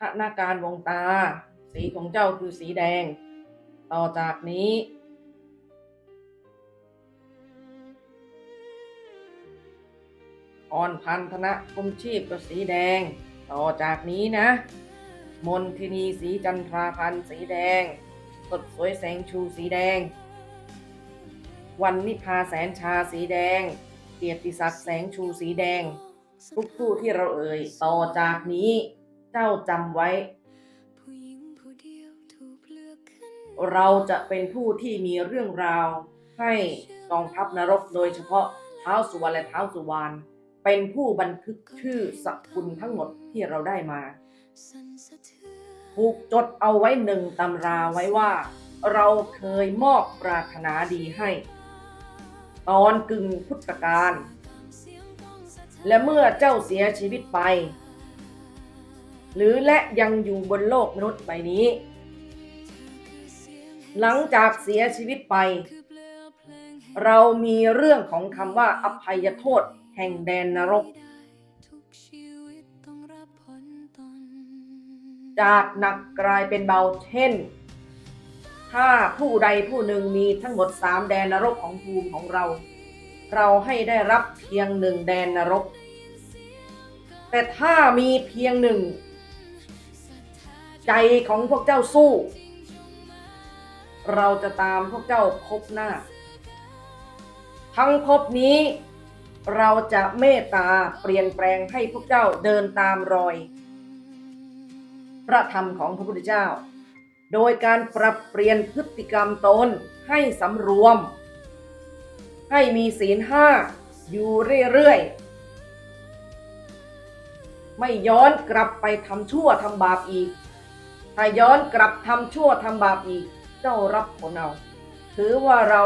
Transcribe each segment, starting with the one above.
ธนาการวงตา สีของเจ้าคือสีแดง ต่อจากนี้ อ่อนพันธนะกุมชีพก็สีแดง ต่อจากนี้นะ มนทินีสีจันทราพันสีแดง สดสวยแสงชูสีแดง วันนิพาแสนชาสีแดง เกียรติศักดิ์แสงชูสีแดง ทุกผู้ที่เราเอ่ย ต่อจากนี้ เจ้าจำไว้ เราจะเป็นผู้ที่มีเรื่องราว ให้กองทัพนรกโดยเฉพาะเท้าสุวรรณและเท้าสุวรรณเป็นผู้บันทึกชื่อสกุลทั้งหมดที่เราได้มาสั่นสะเทือนถูกจดเอาไว้หนึ่งตำราไว้ว่า เราเคยมอบปรารถนาดีให้ ตอนกึ่งพุทธกาลและเมื่อเจ้าเสียชีวิตไป หรือและยังอยู่บนโลกมนุษย์ใบนี้ หลังจากเสียชีวิตไป เรามีเรื่องของคำว่าอภัยโทษแห่งแดนนรก จากหนักกลายเป็นเบาเช่น ถ้าผู้ใดผู้หนึ่งมีทั้งหมดสามแดนนรกของภูมิของเรา เราให้ได้รับเพียงหนึ่งแดนนรกแต่ถ้ามีเพียงหนึ่ง ใจของพวกเจ้าสู้ เราจะตามพวกเจ้าพบหน้า ทั้งพบนี้ เราจะเมตตาเปลี่ยนแปลงให้พวกเจ้าเดินตามรอย พระธรรมของพระพุทธเจ้า โดยการปรับเปลี่ยนพฤติกรรมตนให้สำรวม ให้มีศีลห้าอยู่เรื่อยๆไม่ย้อนกลับไปทำชั่วทำบาปอีก ถ้าย้อนกลับทำชั่วทำบาปอีก เจ้ารับผลเอาถือว่าเรา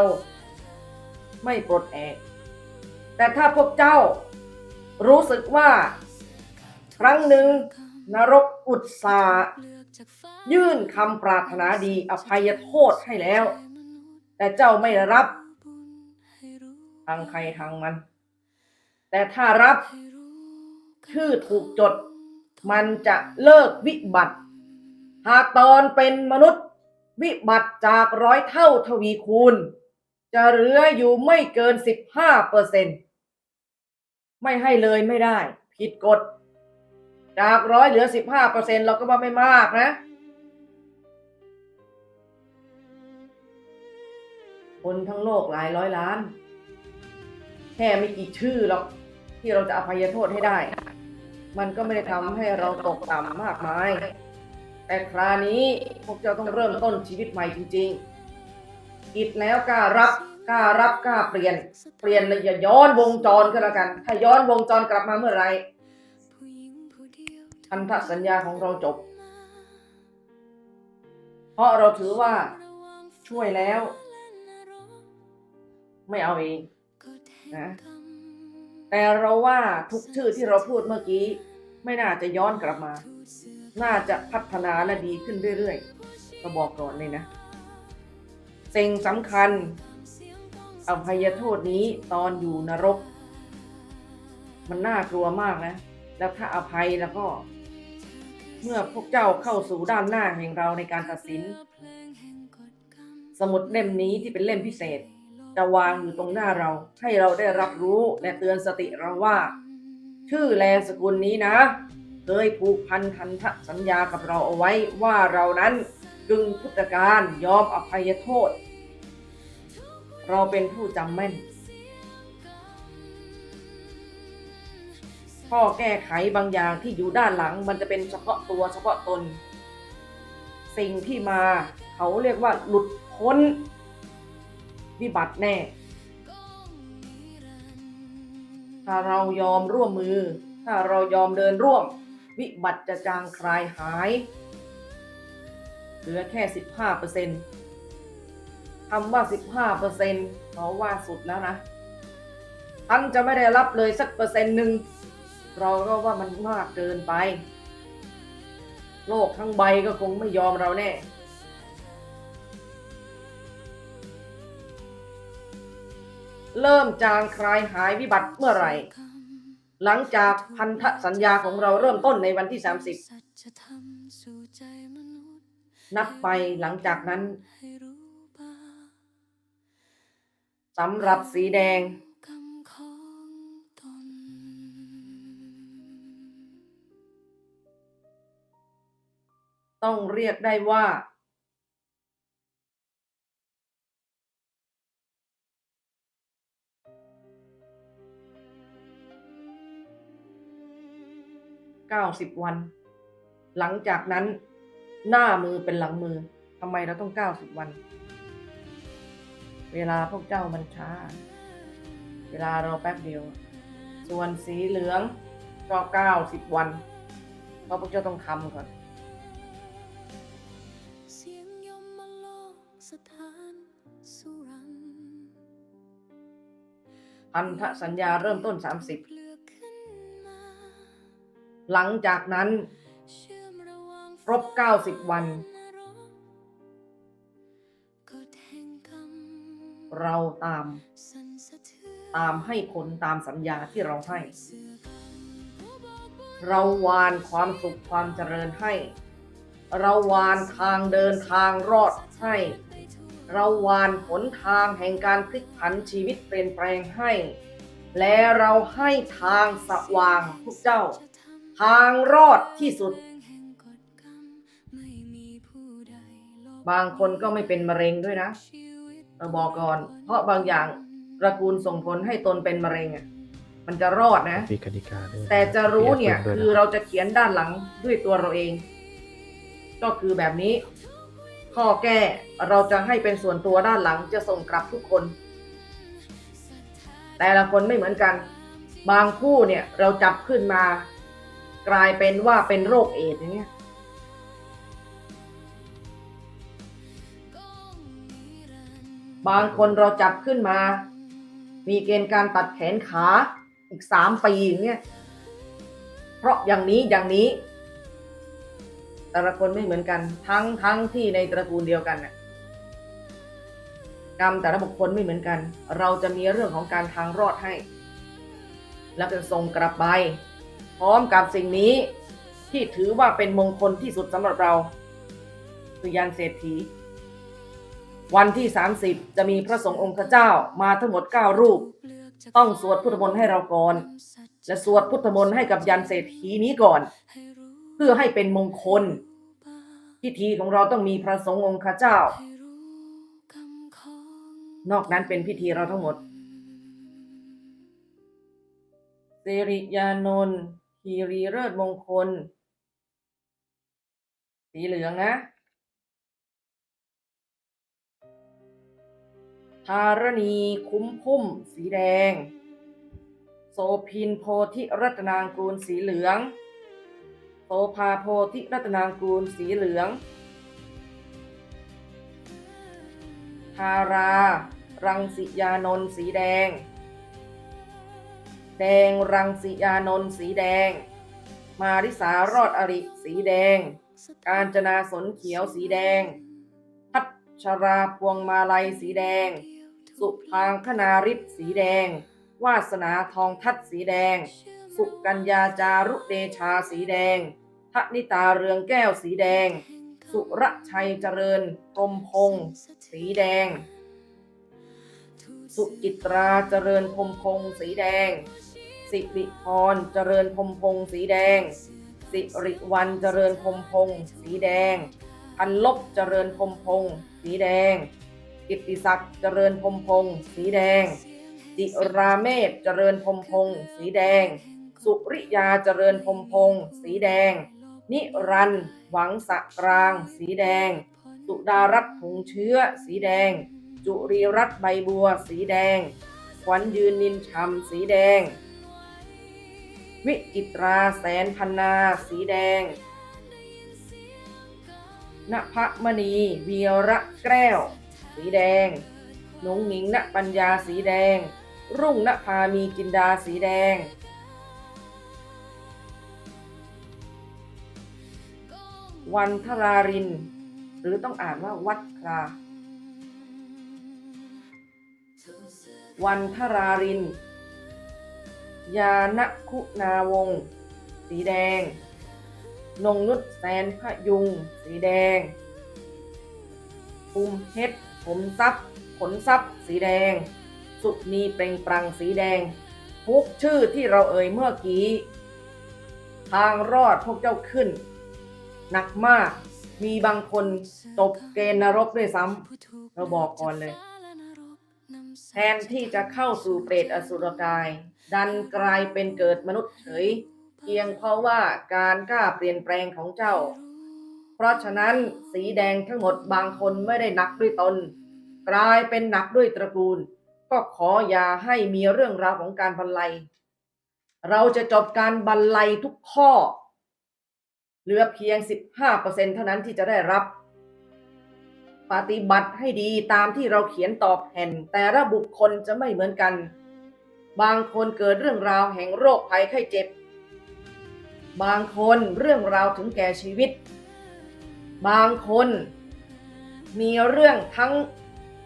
ไม่ปลดแอก แต่ถ้าพวกเจ้ารู้สึกว่า ครั้งหนึ่งนรกอุตสายื่นคำปรารถนาดีอภัยโทษให้แล้ว แต่เจ้าไม่รับ ทางใครทางมัน แต่ถ้ารับชื่อถูกจด มันจะเลิกวิบัติ หากตอนเป็นมนุษย์วิบัติจากร้อยเท่าทวีคูณ จะเหลืออยู่ไม่เกินสิบห้าเปอร์เซ็นต์ไม่ให้เลยไม่ได้ ผิดกฎ จากร้อยเหลือสิบห้าเปอร์เซ็นต์เราก็ว่าไม่มากนะ คนทั้งโลกหลายร้อยล้าน แค่ไม่กี่ชื่อหรอกที่เราจะอภัยโทษให้ได้ มันก็ไม่ได้ทำให้เราตกต่ำมากมาย แต่คราวนี้พวกเจ้าต้องเริ่มต้นชีวิตใหม่จริงๆคิดแล้วกล้ารับกล้ารับกล้าเปลี่ยน เปลี่ยนเลยอย่าย้อนวงจรก็แล้วกัน ถ้าย้อนวงจรกลับมาเมื่อไหร่พันธสัญญาของเราจบ เพราะเราถือว่าช่วยแล้ว ไม่เอาเองนะแต่เราว่าทุกชื่อที่เราพูดเมื่อกี้ ไม่น่าจะย้อนกลับมา น่าจะพัฒนาและดีขึ้นเรื่อยๆก็บอกก่อนเลยนะสิ่งสำคัญเอภัยโทษนี้ตอนอยู่นรก มันน่ากลัวมากนะ แล้วถ้าอภัยแล้วก็ เมื่อพวกเจ้าเข้าสู่ด้านหน้าแห่งเราในการตัดสิน สมุดเล่มนี้ที่เป็นเล่มพิเศษ จะวางอยู่ตรงหน้าเรา ให้เราได้รับรู้และเตือนสติเราว่า ชื่อแลสกุลนี้นะ เคยผูกพันพันธสัญญากับเราเอาไว้ว่าเรานั้นกึ่งพุทธการยอมอภัยโทษ เราเป็นผู้จำแม่น ข้อแก้ไขบางอย่างที่อยู่ด้านหลังมันจะเป็นเฉพาะตัวเฉพาะตน สิ่งที่มาเขาเรียกว่าหลุดพ้นวิบัติแน่ ถ้าเรายอมร่วมมือ ถ้าเรายอมเดินร่วม วิบัติจะจางคลายหาย เหลือแค่สิบห้าเปอร์เซ็นต์คำว่าสิบห้าเปอร์เซ็นต์เขาว่าสุดแล้วนะท่านจะไม่ได้รับเลยสักเปอร์เซ็นต์หนึ่ง เราก็ว่ามันมากเกินไป โลกทั้งใบก็คงไม่ยอมเราแน่เริ่มจางคลายหายวิบัติเมื่อไหร่ หลังจากพันธสัญญาของเราเริ่มต้นในวันที่สัจธรรมสู่ใจมนุษย์30 นับไปหลังจากนั้นสำหรับสีแดง ต้องเรียกได้ว่า 90 วัน หลังจากนั้นหน้ามือเป็นหลังมือทำไมเราต้อง 90 วัน เวลาพวกเจ้ามันช้า เวลาเราแป๊บเดียว ส่วนสีเหลืองก็ 90 วัน เพราะพวกเจ้าต้องทำก่อนพันธสัญญาเริ่มต้น 30 หลังจากนั้นเชื่อมระหว่างครบ 90 วัน เราตาม ตามให้ผลตามสัญญาที่เราให้ เราวานความสุขความเจริญให้ เราวานทางเดินทางรอดให้ เราวานหนทางแห่งการพลิกผันชีวิตเปลี่ยนแปลงให้ และเราให้ทางสว่างพวกเจ้า ทางรอดที่สุดแห่งกฎกรรมไม่มีผู้ใดลบางคนก็ไม่เป็นมะเร็งด้วยนะชีวิตเราบอกก่อน เพราะบางอย่างตระกูลส่งผลให้ตนเป็นมะเร็งอะมันจะรอดนะ มีกติกาด้วยแต่จะรู้เนี่ยมีคือด้วยะเราจะเขียนด้านหลังด้วยตัวเราเอง ก็คือแบบนี้ ข้อแก้เราจะให้เป็นส่วนตัวด้านหลังจะส่งกลับทุกคน แต่ละคนไม่เหมือนกัน บางคู่เนี่ยเราจับขึ้นมา กลายเป็นว่าเป็นโรคเอดส์อย่างเงี้ยบางคนเราจับขึ้นมา มีเกณฑ์การตัดแขนขาอีกสามปีอย่างเงี้ยเพราะอย่างนี้อย่างนี้ แต่ละคนไม่เหมือนกัน ทั้งทั้งที่ในตระกูลเดียวกันน่ะกรรมแต่ละบุคคลไม่เหมือนกัน เราจะมีเรื่องของการทางรอดให้ แล้วจะส่งกลับไป ร้อมกับสิ่งนี้ที่ถือว่าเป็นมงคลที่สุดสำหรับเรา คือยันเศรษฐี วันที่ 30 จะมีพระสงฆ์องค์เจ้ามาทั้งหมด 9 รูป ต้องสวดพุทธมนต์ให้เราก่อน และสวดพุทธมนต์ให้กับยันเศรษฐีนี้ก่อน เพื่อให้เป็นมงคล พิธีของเราต้องมีพระสงฆ์องค์เจ้า นอกนั้นเป็นพิธีเราทั้งหมดสิริยานนท์ คีรีเลิศมงคล สีเหลืองนะ ธารณีคุ้มพุ่ม สีแดง โสพินโพธิรัตนางกูลสีเหลืองโสภาโพธิรัตนางกูลสีเหลืองทารา รังสิยานนท์สีแดง แดงรังสิยานนท์สีแดง มาริสารอดอริสีแดง การจนาสนเขียวสีแดง พัชราพวงมาลัยสีแดง สุพางคณาริศสีแดง วาสนาทองทัดสีแดง สุกัญญาจารุเดชาสีแดงทนิตาเรืองแก้วสีแดง สุรชัยเจริญพรมพงศ์สีแดง สุจิตราเจริญพรมพงศ์สีแดง สิริพรเจริญพมพงสีแดง สิริวันเจริญพมพงสีแดงพันลบเจริญพมพงสีแดง กิตติศักดิ์เจริญพมพงสีแดง จิราเมศเจริญพมพงสีแดง สุริยาเจริญพมพงสีแดง นิรันต์หวังสะกรางสีแดง สุดารัตน์ผงเชื้อสีแดง จุรีรัตน์ใบบัวสีแดงขวัญยืนนินชำสีแดง วิจิตราแสนพันนา สีแดงณพะมณีเวียระแก้ว สีแดงนงหนิงณปัญญาสีแดง รุ่งณพามีจินดาสีแดง วันทราริน หรือต้องอ่านว่าวัดคราวันทราริน ยานคุณาวงศ์สีแดง นงนุชแสนพยุง สีแดงภูมิเพชรผมทรัพย์ผลทรัพย์ สีแดง สุนีเปล่งปรังสีแดงทุกชื่อที่เราเอ่ยเมื่อกี้ ทางรอดพวกเจ้าขึ้น หนักมาก มีบางคนตกเกณฑ์นรกด้วยซ้ำเราบอกก่อนเลย แทนที่จะเข้าสู่เปรตอสุรกาย ดันกลายเป็นเกิดมนุษย์เฉย เพียงเพราะว่าการกล้าเปลี่ยนแปลงของเจ้า เพราะฉะนั้นสีแดงทั้งหมดบางคนไม่ได้หนักด้วยตน กลายเป็นหนักด้วยตระกูล ก็ขออย่าให้มีเรื่องราวของการบรรลัย เราจะจบการบรรลัยทุกข้อ เหลือเพียง 15%เท่านั้นที่จะได้รับ ปฏิบัติให้ดีตามที่เราเขียนตอบแผ่น แต่ละบุคคลจะไม่เหมือนกัน บางคนเกิดเรื่องราวแห่งโรคภัยไข้เจ็บ บางคนเรื่องราวถึงแก่ชีวิต บางคนมีเรื่องทั้ง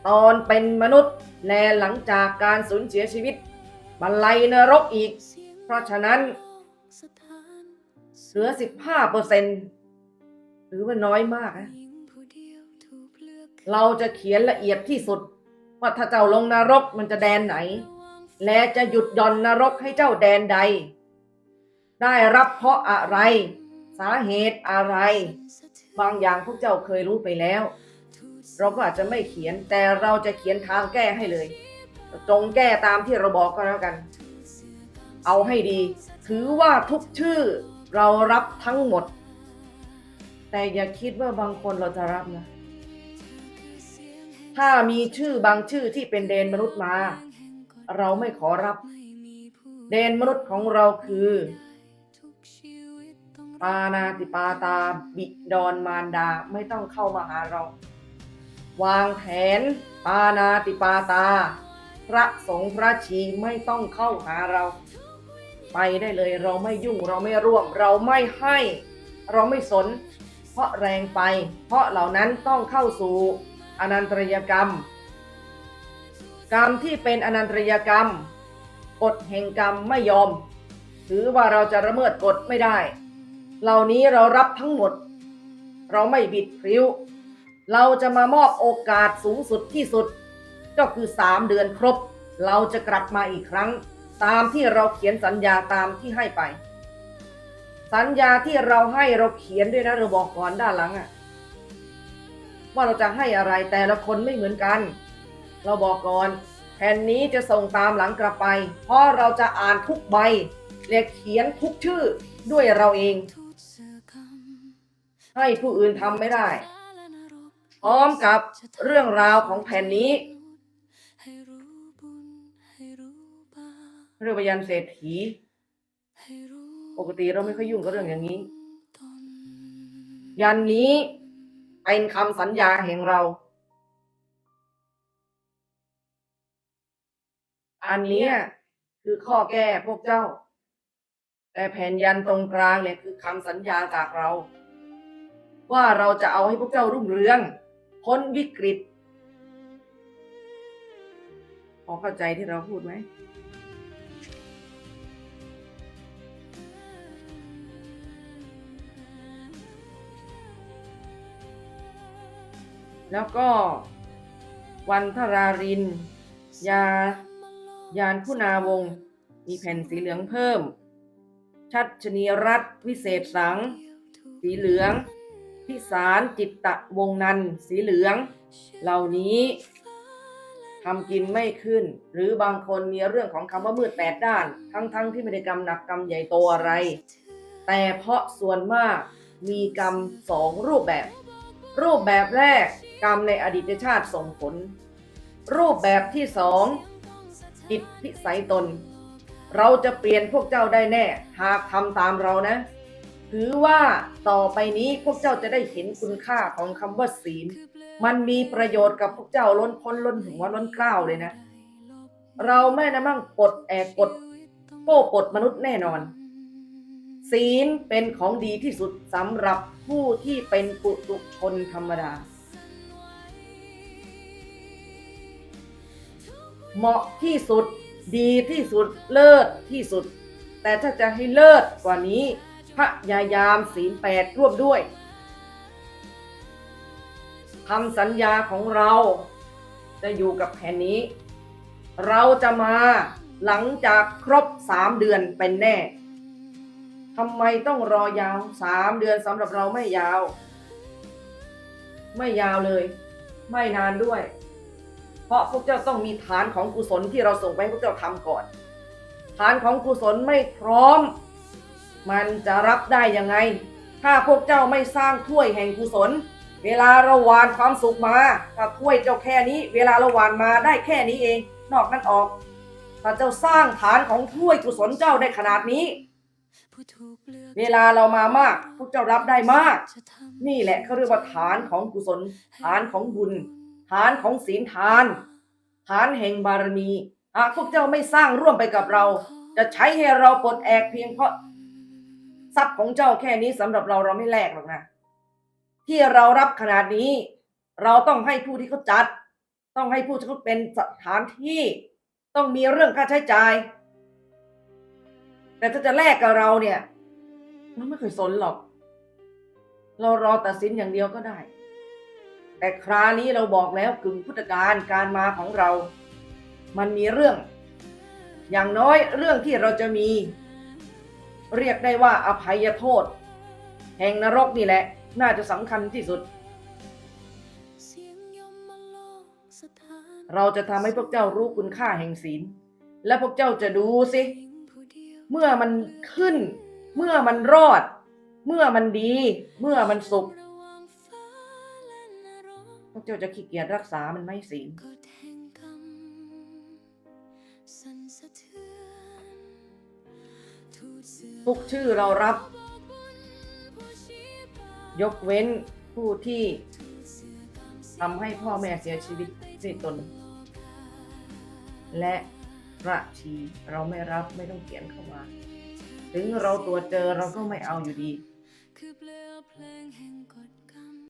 ตอนเป็นมนุษย์และหลังจากการสูญเสียชีวิตบรรลัยนรกอีก เพราะฉะนั้นเหลือ 15เปอร์เซ็นต์หรือว่าน้อยมากนะ เราจะเขียนละเอียดที่สุด ว่าถ้าเจ้าลงนรกมันจะแดนไหน และจะหยุดย่อนนรกให้เจ้าแดนใด ได้รับเพราะอะไร สาเหตุอะไร บางอย่างพวกเจ้าเคยรู้ไปแล้ว เราก็อาจจะไม่เขียนแต่เราจะเขียนทางแก้ให้เลย จงแก้ตามที่เราบอกก็แล้วกัน เอาให้ดี ถือว่าทุกชื่อเรารับทั้งหมด แต่อย่าคิดว่าบางคนเราจะรับนะ ถ้ามีชื่อบางชื่อที่เป็นเดนมนุษย์มา เราไม่ขอรับ เดนมนุษย์ของเราคือปานาติปาตาบิดอนมารดาไม่ต้องเข้ามาหาเรา วางแผนปานาติปาตา พระสงฆ์พระชีไม่ต้องเข้าหาเรา ไปได้เลยเราไม่ยุ่งเราไม่ร่วม เราไม่ให้ เราไม่สน เพราะแรงไป เพราะเหล่านั้นต้องเข้าสู่ อนันตริยกรรม กรรมที่เป็นอนันตริยกรรมกฎแห่งกรรมไม่ยอม ถือว่าเราจะระเมิดกฎไม่ได้ เหล่านี้เรารับทั้งหมด เราไม่บิดพริ้ว เราจะมามอบโอกาสสูงสุดที่สุด ก็คือสามเดือนครบ เราจะกลับมาอีกครั้ง ตามที่เราเขียนสัญญาตามที่ให้ไป สัญญาที่เราให้เราเขียนด้วยนะเราบอกก่อนด้านหลังอะ ว่าเราจะให้อะไรแต่ละคนไม่เหมือนกัน เราบอกก่อนแผ่นนี้จะส่งตามหลังกลับไป เพราะเราจะอ่านทุกใบและเขียนทุกชื่อด้วยเราเอง ให้ผู้อื่นทำไม่ได้ พร้อมกับเรื่องราวของแผ่นนี้ เรื่องพยันเศรษฐีปกติเราไม่ค่อยยุ่งกับเรื่องอย่างนี้ ยันนี้ เป็นคำสัญญาแห่งเรา อันนี้คือข้อแก้พวกเจ้า แต่แผ่นยันตรงกลางเนี่ยคือคำสัญญาจากเรา ว่าเราจะเอาให้พวกเจ้ารุ่งเรืองพ้นวิกฤตพอเข้าใจที่เราพูดไหม แล้วก็วันทราริน ยายานคุณาวง มีแผ่นสีเหลืองเพิ่ม ชัดชนีรัตวิเศษสัง สีเหลือง พิสารจิตตะวงนันสีเหลือง เหล่านี้ทำกินไม่ขึ้น หรือบางคนมีเรื่องของคำว่ามืดแปดด้าน ทั้งๆทที่ไม่ได้กรรมหนักกรรมใหญ่โตอะไร แต่เพราะส่วนมากมีกรรมสองรูปแบบ รูปแบบแรก กรรมในอดีตชาติส่งผล รูปแบบที่สองจิตพิสัยตน เราจะเปลี่ยนพวกเจ้าได้แน่ หากทำตามเรานะ ถือว่าต่อไปนี้พวกเจ้าจะได้เห็นคุณค่าของคำว่าศีล มันมีประโยชน์กับพวกเจ้าล้นพ้นล้นหัวล้นกล้าวเลยนะ เราไม่นะมั่งกดแอกกดโป้ปดมนุษย์แน่นอน ศีลเป็นของดีที่สุดสำหรับผู้ที่เป็นปุถุชนธรรมดา เหมาะที่สุด ดีที่สุด เลิศที่สุด แต่ถ้าจะให้เลิศกว่านี้ พยายามศีลแปดร่วมด้วยคำสัญญาของเราจะอยู่กับแผ่นนี้ เราจะมาหลังจากครบสามเดือนเป็นแน่ทำไมต้องรอยาวสามเดือนสำหรับเราไม่ยาว ไม่ยาวเลย ไม่นานด้วย เพราะพวกเจ้าต้องมีฐานของกุศลที่เราส่งไปให้พวกเจ้าทำก่อน ฐานของกุศลไม่พร้อม มันจะรับได้ยังไง ถ้าพวกเจ้าไม่สร้างถ้วยแห่งกุศล เวลาเราหวานความสุขมาถ้าถ้วยเจ้าแค่นี้ เวลาเราหวานมาได้แค่นี้เอง นอกนั้นออก ถ้าเจ้าสร้างฐานของถ้วยกุศลเจ้าได้ขนาดนี้เวลาเรามามาก พวกเจ้ารับได้มาก นี่แหละเขาเรียกว่าฐานของกุศล ฐานของบุญ ฐานของศีลทาน ฐานแห่งบารมีหากพวกเจ้าไม่สร้างร่วมไปกับเรา จะใช้ให้เราปลดแอกเพียงเพราะทรัพย์ของเจ้าแค่นี้สำหรับเราเราไม่แลกหรอกนะ ที่เรารับขนาดนี้ เราต้องให้ผู้ที่เขาจัด ต้องให้ผู้ที่เขาเป็นสถานที่ ต้องมีเรื่องค่าใช้จ่าย แต่ถ้าจะแลกกับเราเนี่ยเราไม่เคยสนหรอก เรารอตัดสินอย่างเดียวก็ได้ แต่คราวนี้เราบอกแล้วกึ่งพุทธการการมาของเรา มันมีเรื่อง อย่างน้อยเรื่องที่เราจะมี เรียกได้ว่าอภัยโทษ แห่งนรกนี่แหละ น่าจะสำคัญที่สุด เราจะทำให้พวกเจ้ารู้คุณค่าแห่งศีล และพวกเจ้าจะดูสิ เมื่อมันขึ้น เมื่อมันรอด เมื่อมันดี เมื่อมันสุข รกพวกเจ้าจะขี้เกียจรักษามันไม่ศีลกฎแห่งกรรมสั่นสะเทือนทูตเสือทุกชื่อเรารับ ยกเว้นผู้ที่ทูตเสือกรรมทำให้พ่อแม่เสียชีวิตด้วยตน และพระชีเราไม่รับไม่ต้องเขียนเข้ามา ถึงเราตัวจเจอเราก็ไม่เอาอยู่ดี คือเปลวเพลิงแห่งกฎ